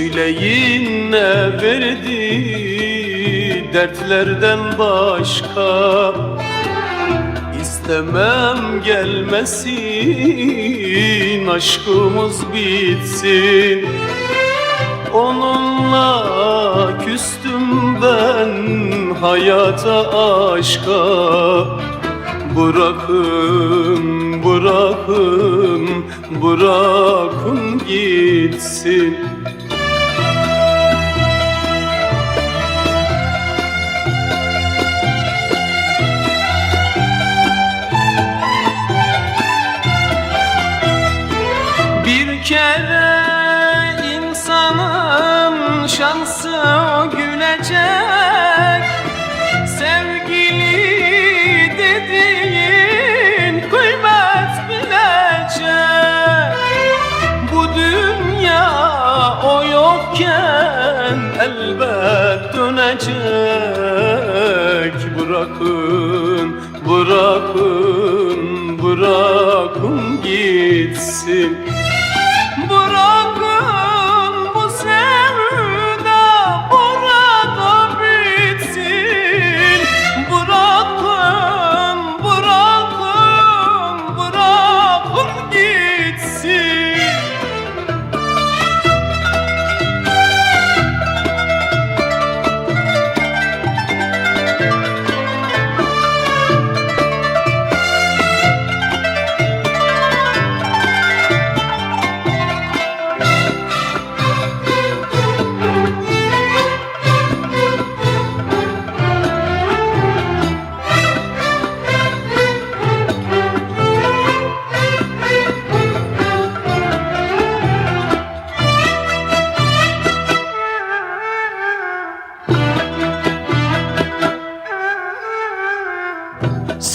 Söyleyin ne verdi dertlerden başka? İstemem gelmesin aşkımız bitsin. Onunla küstüm ben hayata aşka. Bırakın, bırakın, bırakın gitsin. Kere insanın şansı o gülecek. Sevgili dediğin kıymet bilecek. Bu dünya o yokken elbet dönecek. Bırakın, bırakın, bırakın gitsin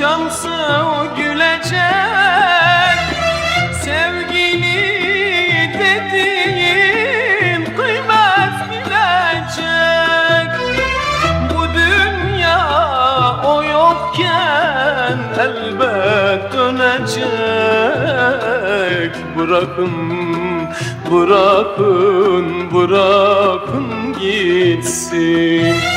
şansı o gülecek. Sevgili dediğim kıymet bilecek. Bu dünya o yokken elbet dönecek. Bırakın, bırakın, bırakın gitsin